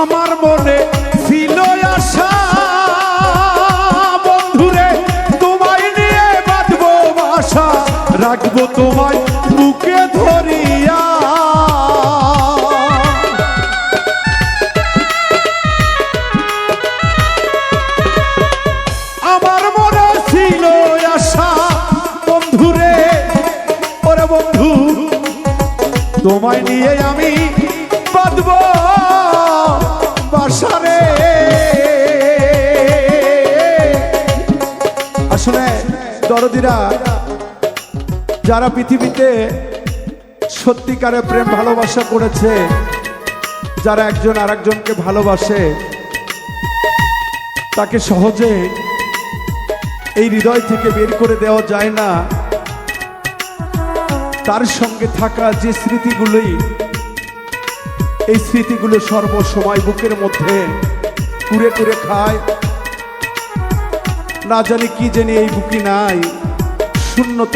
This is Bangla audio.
আমার মনে ছিল বন্ধুরে, তোমায় নিয়ে বাঁধবো বাসা রাখব তোমায় বুকে ধরিয়া। আমার মনে তোমায় নিয়ে আমি বাঁধব দরদিরা, যারা পৃথিবীতে সত্যিকারে প্রেম ভালোবাসা করেছে, যারা একজন আরেকজনকে ভালোবাসে, তাকে সহজে এই হৃদয় থেকে বের করে দেওয়া যায় না। তার সঙ্গে থাকা যে স্মৃতিগুলোই এই স্মৃতিগুলো সর্বসময় বুকের মধ্যে কুড়ে কুড়ে খায়। না জানি কি জানি এই বুকি নাই। শূন্যতা